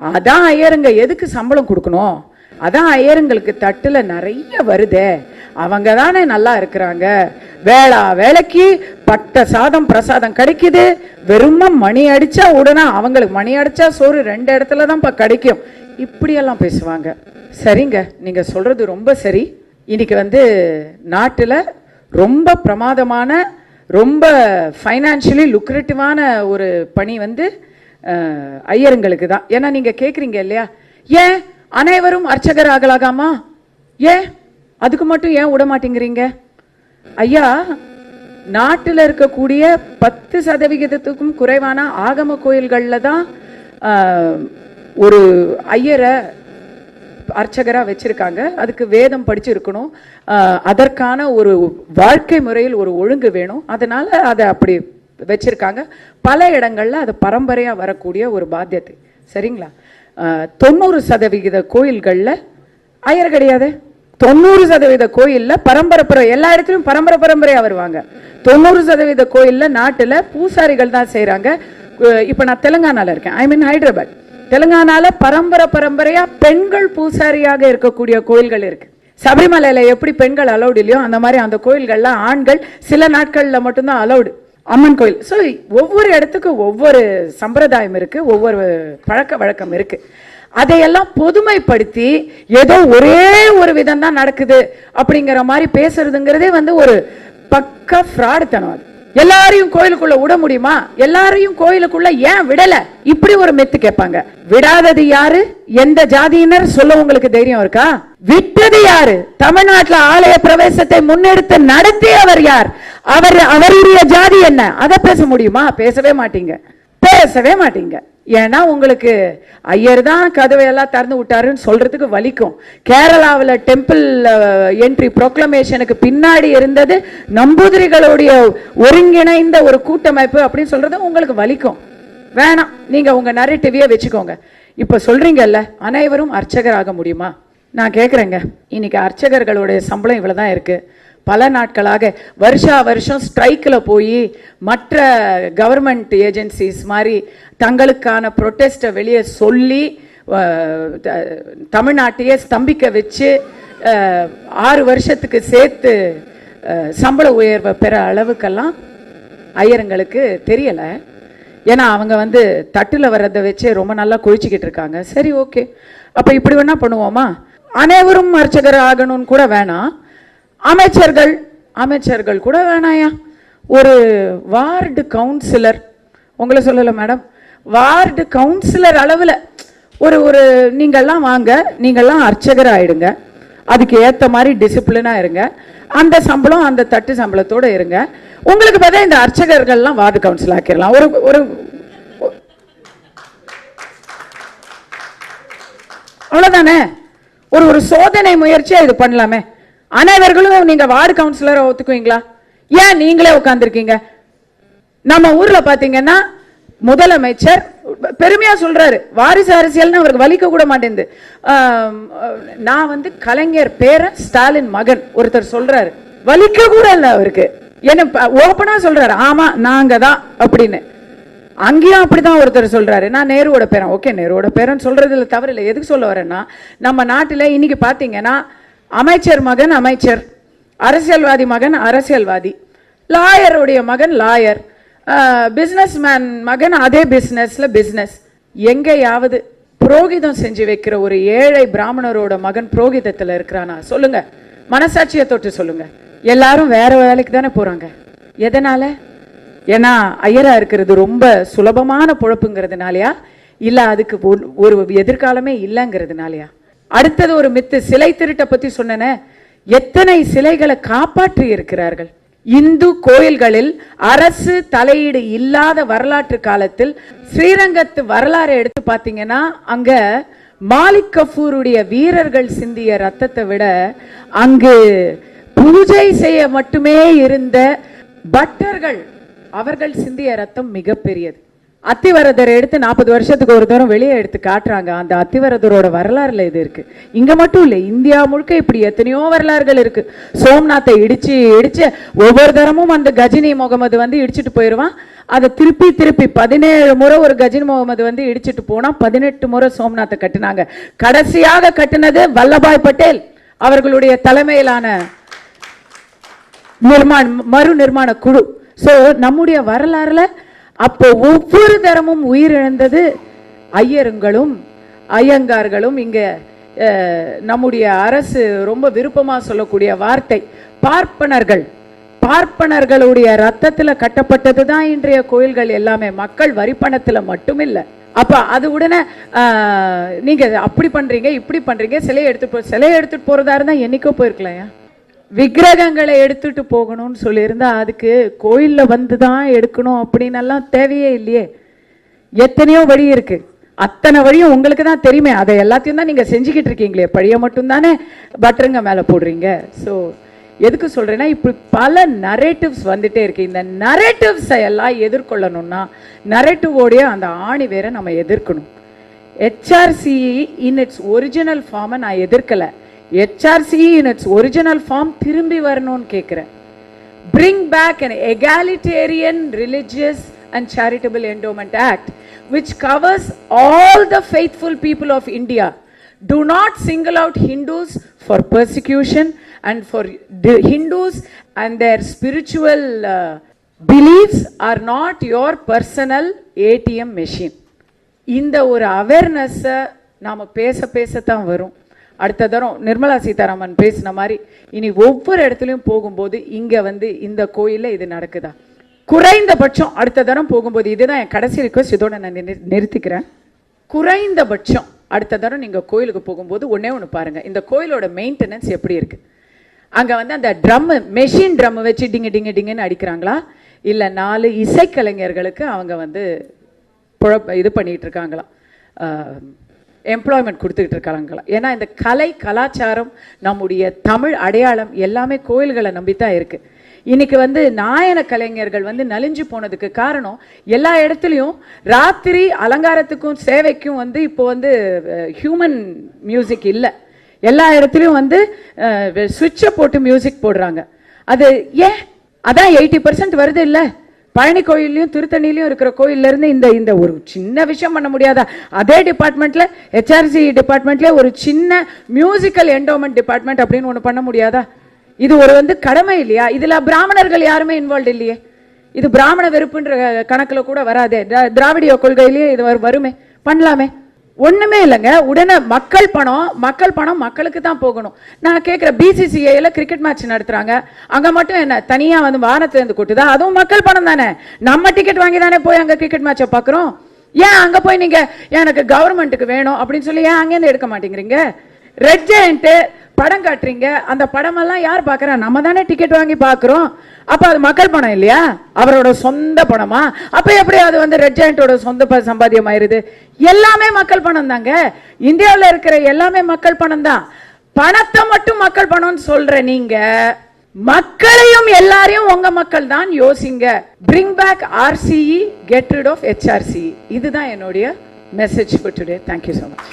அதான் ஐயருங்க எதுக்கு சம்பளம் கொடுக்கணும்? அதான் ஐயருங்களுக்கு தட்டுல நிறைய வருதே. அவங்க தானே நல்லா இருக்கிறாங்க. வேளா வேலைக்கு பட்ட சாதம் பிரசாதம் கிடைக்குது. வெறும மணி அடிச்சா உடனே அவங்களுக்கு மணி அடிச்சா சோறு ரெண்டு இடத்துல தான்ப்பா கிடைக்கும். இப்படியெல்லாம் பேசுவாங்க. சரிங்க நீங்க சொல்றது ரொம்ப சரி. இன்னைக்கு வந்து நாட்டில் ரொம்ப பிரமாதமான ரொம்ப ஃபைனான்ஷியலி லுக்ரேட்டிவான ஒரு பணி வந்து ஐயருங்களுக்கு தான். ஏன்னா நீங்க கேட்குறீங்க இல்லையா? ஏன் அனைவரும் அர்ச்சகர் ஆகலாகாமா? ஏன்? அதுக்கு மட்டும் ஏன் விட மாட்டேங்கிறீங்க? ஐயா நாட்டில் இருக்கக்கூடிய பத்து சதவிகிதத்துக்கும் குறைவான ஆகம கோயில்களில் தான் ஒரு ஐயரை அர்ச்சகராக வச்சுருக்காங்க. அதுக்கு வேதம் படிச்சிருக்கணும். அதற்கான ஒரு வாழ்க்கை முறையில் ஒரு ஒழுங்கு வேணும். அதனால் அதை அப்படி வச்சுருக்காங்க. பல இடங்களில் அது பரம்பரையாக வரக்கூடிய ஒரு பாத்தியத்தை. சரிங்களா? தொண்ணூறு சதவிகித கோயில்களில் ஐயர் கிடையாது. தொண்ணூறு சதவீத கோயிலில் பரம்பரை பர எல்லா இடத்துலையும் பரம்பரை பரம்பரையாக வருவாங்க. தொண்ணூறு சதவீத கோயிலில் நாட்டில் பூசாரிகள் தான் செய்கிறாங்க இப்போ நான் தெலுங்கானால இருக்கேன். ஐ மீன் ஹைதராபாத் தெலுங்கானால பரம்பரை பரம்பரையா பெண்கள் பூசாரியாக இருக்கக்கூடிய கோயில்கள் இருக்கு. சபரிமலையில எப்படி பெண்கள் அலௌடு இல்லையோ அந்த மாதிரி அந்த கோயில்கள்ல ஆண்கள் சில நாட்கள்ல மட்டும்தான் அலௌடு அம்மன் கோயில். ஸோ ஒவ்வொரு இடத்துக்கும் ஒவ்வொரு சம்பிரதாயம் இருக்குது ஒவ்வொரு பழக்க வழக்கம் இருக்குது அதையெல்லாம் பொதுமைப்படுத்தி ஏதோ ஒரே ஒரு விதம் தான் நடக்குது அப்படிங்கிற மாதிரி பேசுறதுங்கிறதே வந்து ஒரு பக்க ஃப்ராடுத்தனம் அது. எல்லாரையும் கோயிலுக்குள்ள விட முடியுமா? எல்லாரையும் கோயிலுக்குள்ள ஏன் விடல? இப்படி ஒரு மெத்து கேட்பாங்க. விடாதது யாரு? எந்த ஜாதியினர்? சொல்ல உங்களுக்கு தைரியம் இருக்கா? விட்டது யாரு? தமிழ்நாட்டுல ஆலய பிரவேசத்தை முன்னெடுத்து நடத்தியவர் யார்? அவர் அவருடைய ஜாதி என்ன? அதை பேச முடியுமா? பேசவே மாட்டீங்க. பேசவே மாட்டீங்க. ஏன்னா உங்களுக்கு ஐயர் தான் கதவையெல்லாம் திறந்து விட்டாருன்னு சொல்றதுக்கு வலிக்கும். கேரளாவில் டெம்பிள் என்ட்ரி ப்ரொக்ளமேஷனுக்கு பின்னாடி இருந்தது நம்பூதிரிகளுடைய ஒருங்கிணைந்த ஒரு கூட்டமைப்பு அப்படின்னு சொல்றது உங்களுக்கு வலிக்கும். வேணாம். நீங்க உங்க நரேட்டிவியே வச்சுக்கோங்க. இப்ப சொல்றீங்கல்ல அனைவரும் அர்ச்சகர் ஆக முடியுமா? நான் கேட்குறேங்க இன்னைக்கு அர்ச்சகர்களுடைய சம்பளம் இவ்வளோதான் இருக்குது பல நாட்களாக வருஷா வருஷம் ஸ்ட்ரைக்கில் போய் மற்ற கவர்மெண்ட் ஏஜென்சிஸ் மாதிரி தங்களுக்கான ப்ரொட்டஸ்ட்டை வெளியே சொல்லி தமிழ்நாட்டையே ஸ்தம்பிக்க வச்சு ஆறு வருஷத்துக்கு சேர்த்து சம்பள உயர்வை பெற அளவுக்கெல்லாம் ஐயருங்களுக்கு தெரியலை. ஏன்னா அவங்க வந்து தட்டில் வர்றதை வச்சே ரொம்ப நல்லா குழிச்சிக்கிட்டு இருக்காங்க. சரி ஓகே. அப்போ இப்படி வேணால் பண்ணுவோமா? அனைவரும் அர்ச்சகர் ஆகணும்னு கூட வேணாம். அமைச்சர்கள் அமைச்சர்கள் கூட வேணாயா? ஒரு வார்டு கவுன்சிலர் உங்களை சொல்லலை மேடம் வார்டு கவுன்சிலர் அளவில் ஒரு ஒரு நீங்கள்லாம் வாங்க நீங்கள்லாம் அர்ச்சகர் ஆயிடுங்க அதுக்கு ஏற்ற மாதிரி டிசிப்ளினாக இருங்க. அந்த சம்பளம் அந்த தட்டு சம்பளத்தோடு இருங்க. உங்களுக்கு பார்த்தா இந்த அர்ச்சகர்கள்லாம் வார்டு கவுன்சில் ஆக்கிடலாம் ஒரு ஒரு அவ்வளோதானே ஒரு ஒரு சோதனை முயற்சியாக இது பண்ணலாமே? அனைவர்களும் நீங்க வார்டு கவுன்சிலரை ஒத்துக்குவீங்களா? ஏன் நீங்களே உட்காந்துருக்கீங்க நம்ம ஊர்ல பாத்தீங்கன்னா முதலமைச்சர் பெருமையா சொல்றாரு. வாரிசு அரசியல்னு அவருக்கு வலிக்க கூட மாட்டேங்குது. நான் வந்து கலைஞர் பேரன் ஸ்டாலின் மகன் ஒருத்தர் சொல்றாரு. வலிக்க கூட இல்லை அவருக்கு. என்ன ஓப்பனா சொல்றாரு. ஆமா நாங்க தான் அப்படின்னு. அங்கேயும் அப்படிதான் ஒருத்தர் சொல்றாரு. நான் நேருவோட பேரன். ஓகே நேருவோட பேரன் சொல்றதுல தவறு இல்லை. எதுக்கு சொல்ல வரேன்னா நம்ம நாட்டில் இன்னைக்கு பாத்தீங்கன்னா அமைச்சர் மகன் அமைச்சர் அரசியல்வாதி மகன் அரசியல்வாதி லாயருடைய மகன் லாயர் பிஸ்னஸ் மேன் மகன் அதே பிஸ்னஸில் பிஸ்னஸ் எங்கேயாவது புரோகிதம் செஞ்சு வைக்கிற ஒரு ஏழை பிராமணரோட மகன் புரோகிதத்தில் இருக்கிறானா? சொல்லுங்க. மனசாட்சியை தொட்டு சொல்லுங்க. எல்லாரும் வேற வேலைக்கு தானே போறாங்க. எதனால? ஏன்னா ஐயரா இருக்கிறது ரொம்ப சுலபமான பொழப்புங்கிறதுனாலயா? இல்ல அதுக்கு ஒரு- ஒரு எதிர்காலமே இல்லைங்கிறதுனாலயா? அடுத்தது ஒரு மித்து சிலை திருட்டை பத்தி சொன்னேனே. எத்தனை சிலைகளை காப்பாற்றி இருக்கிறார்கள் இந்து கோயில்களில் அரசு தலையீடு இல்லாத வரலாற்று காலத்தில் ஸ்ரீரங்கத்து வரலாறை எடுத்து பார்த்தீங்கன்னா அங்க மாலிக் கஃபூருடைய வீரர்கள் சிந்திய ரத்தத்தை விட அங்கு பூஜை செய்ய மட்டுமே இருந்த பட்டர்கள் அவர்கள் சிந்திய ரத்தம் மிகப்பெரியது. அத்திவரதரை எடுத்து நாற்பது வருஷத்துக்கு ஒரு தூரம் வெளியே எடுத்து காட்டுறாங்க. அந்த அத்திவரதரோட வரலாறுல இது இருக்கு. இங்க மட்டும் இல்லை இந்தியா முழுக்க இப்படி எத்தனையோ வரலாறுகள் இருக்கு. சோம்நாத்தை இடிச்சு இடிச்சு ஒவ்வொரு தரமும் அந்த கஜினி முகமது வந்து இடிச்சிட்டு போயிடுவான் அதை திருப்பி திருப்பி பதினேழு முறை ஒரு கஜினி முகமது வந்து இடிச்சிட்டு போனா பதினெட்டு முறை சோம்நாத்தை கட்டினாங்க. கடைசியாக கட்டினது வல்லபாய் பட்டேல் அவர்களுடைய தலைமையிலான நிர்மாண மறு நிர்மாண குழு. ஸோ நம்முடைய வரலாறுல அப்போ ஒவ்வொரு தரமும் உயிரிழந்தது ஐயருங்களும் ஐயங்கார்களும். இங்க அஹ், நம்முடைய அரசு ரொம்ப விருப்பமா சொல்லக்கூடிய வார்த்தை பார்ப்பனர்கள். பார்ப்பனர்களுடைய ரத்தத்துல கட்டப்பட்டது தான் இன்றைய கோயில்கள் எல்லாமே. மக்கள் வரிப்பணத்துல மட்டும் இல்ல அப்ப அது உடனே ஆஹ், நீங்க அப்படி பண்றீங்க இப்படி பண்றீங்க சிலையை எடுத்துட்டு போ சிலையை எடுத்துட்டு போறதா இருந்தா என்னைக்கோ போயிருக்கலாம் விக்கிரகங்களை எடுத்துட்டு போகணும்னு சொல்லியிருந்தா அதுக்கு கோயிலில் வந்து தான் எடுக்கணும் அப்படின்னெல்லாம் தேவையே இல்லையே. எத்தனையோ வழி இருக்கு. அத்தனை வழியும் உங்களுக்கு தான் தெரியுமே. அதை எல்லாத்தையும் தான் நீங்கள் செஞ்சுக்கிட்டு இருக்கீங்களே. பழிய மட்டும்தானே பட்டருங்க மேலே போடுறீங்க. ஸோ எதுக்கு சொல்கிறேன்னா இப்படி பல நரேட்டிவ்ஸ் வந்துட்டே இருக்கு. இந்த நரேட்டிவ்ஸை எல்லாம் எதிர்கொள்ளணும்னா நரேட்டிவோடைய அந்த ஆணி வேற நம்ம எதிர்க்கணும். ஹெச்ஆர்சிஇ இன் இட்ஸ் ஒரிஜினல் ஃபார்மை நான் எதிர்க்கலை. HRCE in it's original form திரும்பி வரணும்னு கேட்குறேன் bring back an egalitarian religious and charitable endowment act which covers all the faithful people of india do not single out hindus for persecution and for the hindus and their spiritual uh, beliefs are not your personal atm machine இந்த ஒரு அவேர்னஸை நாம பேச பேசத்தான் வரும் அடுத்த தரம் நிர்மலா சீதாராமன் பேசின மாதிரி இனி ஒவ்வொரு இடத்துலையும் போகும்போது இங்கே வந்து இந்த கோயிலில் இது நடக்குதா? குறைந்தபட்சம் அடுத்த தரம் போகும்போது இதுதான் என் கடைசி ரிக்வஸ்ட் இதோட நான் நிறு- நிறுத்திக்கிறேன். குறைந்தபட்சம் அடுத்த தரம் நீங்கள் கோயிலுக்கு போகும்போது ஒன்றே ஒன்று பாருங்கள் இந்த கோயிலோட மெயின்டெனன்ஸ் எப்படி இருக்குது அங்கே வந்து அந்த ட்ரம்மு மெஷின் ட்ரம் வச்சு டிங்கு டிங்கு டிங்குன்னு அடிக்கிறாங்களா? இல்லை நாலு இசைக்கலைஞர்களுக்கு அவங்க வந்து புழப்ப இது பண்ணிகிட்டு இருக்காங்களாம் எம்ப்ளாய்மெண்ட் கொடுத்துக்கிட்டு இருக்காங்களா ஏன்னா இந்த கலை கலாச்சாரம் நம்முடைய தமிழ் அடையாளம் எல்லாமே கோயில்களை நம்பி தான் இருக்குது இன்னைக்கு வந்து நாயன கலைஞர்கள் வந்து நலிஞ்சு போனதுக்கு காரணம் எல்லா இடத்துலையும் ராத்திரி அலங்காரத்துக்கும் சேவைக்கும் வந்து இப்போ வந்து ஹியூமன் மியூசிக் இல்லை. எல்லா இடத்துலையும் வந்து சுவிட்சை போட்டு மியூசிக் போடுறாங்க. அது ஏன்? அதான் எயிட்டி பர்சன்ட் வருது இல்லை? பழனி கோயில்லையும் திருத்தணிலையும் இருக்கிற கோயில்ல இருந்து இந்த இந்த ஒரு சின்ன விஷயம் பண்ண முடியாதா? அதே டிபார்ட்மெண்ட்ல ஹெச்ஆர்சி டிபார்ட்மெண்ட்ல ஒரு சின்ன மியூசிக்கல் என்டோமெண்ட் டிபார்ட்மெண்ட் அப்படின்னு ஒன்று பண்ண முடியாதா? இது ஒரு வந்து கடமை இல்லையா? இதுல பிராமணர்கள் யாருமே இன்வால்வ் இல்லையே? இது பிராமண வெறுப்புன்ற கணக்குல கூட வராதே. திராவிடிய கொள்கையிலேயே இது வருமே. பண்ணலாமே. ஒன்றுமே இல்லைங்க. உடனே மக்கள் பணம் மக்கள் பணம் மக்களுக்கு தான் போகணும். நான் கேட்குற பிசிசிஐயில் கிரிக்கெட் மேட்ச் நடத்துகிறாங்க அங்கே மட்டும் என்ன தனியாக வந்து வாரத்துலேருந்து கூட்டுதா? அதுவும் மக்கள் பணம் தானே. நம்ம டிக்கெட் வாங்கி தானே போய் அங்கே கிரிக்கெட் மேட்சை பார்க்குறோம் ஏன் அங்கே போய் நீங்கள் எனக்கு கவர்மெண்ட்டுக்கு வேணும்? அப்படின்னு சொல்லி ஏன் அங்கேருந்து எடுக்க மாட்டேங்கிறீங்க? ரெட் ஜெயண்ட்டு படம் காட்டுறீங்க. அந்த படமெல்லாம் யார் பார்க்குறா நம்ம தானே டிக்கெட் வாங்கி பார்க்குறோம் அப்ப அது மக்கள் பணம் இல்லையா? அவரோட சொந்த பணமா? அப்ப எப்படி அது வந்து ரெட் ஜாயிண்டோட சொந்த ப- சம்பாத்தியம் ஆயிருது எல்லாமே மக்கள் பணம் தாங்க. இந்தியாவில் இருக்கிற எல்லாமே மக்கள் பணம் தான். பணத்தை மட்டும் மக்கள் பணம்னு சொல்ற நீங்க மக்களையும் எல்லாரையும் உங்க மக்கள் தான் யோசிங்க. Bring back RCE get rid of HRC இதுதான் என்னுடைய message for today thank you so much